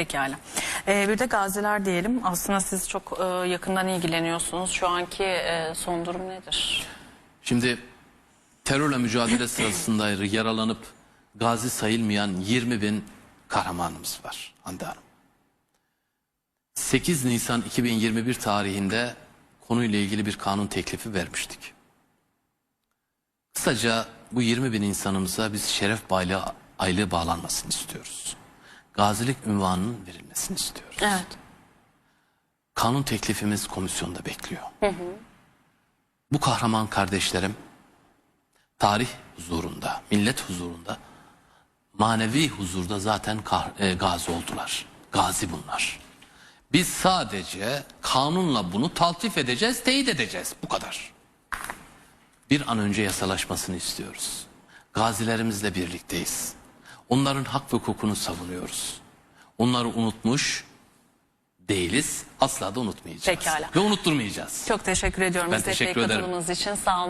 Pekala. Ee, bir de gaziler diyelim. Aslında siz çok e, yakından ilgileniyorsunuz. Şu anki e, son durum nedir? Şimdi terörle mücadele sırasında yaralanıp gazi sayılmayan 20 bin kahramanımız var Hande Hanım. 8 Nisan 2021 tarihinde konuyla ilgili bir kanun teklifi vermiştik. Kısaca bu 20 bin insanımıza biz şeref bayrağı aylığı bağlanmasını istiyoruz. Gazilik ünvanının verilmesini istiyoruz. Evet. Kanun teklifimiz komisyonda bekliyor. Bu kahraman kardeşlerim tarih huzurunda, millet huzurunda, manevi huzurda zaten e, gazi oldular. Gazi bunlar. Biz sadece kanunla bunu taltif edeceğiz, teyit edeceğiz. Bu kadar. Bir an önce yasalaşmasını istiyoruz. Gazilerimizle birlikteyiz. Onların hak ve hukukunu savunuyoruz. Onları unutmuş değiliz. Asla da unutmayacağız. Pekala. Ve unutturmayacağız. Çok teşekkür ediyorum. Ben bize teşekkür ederim. katılımınız için. Sağ olun.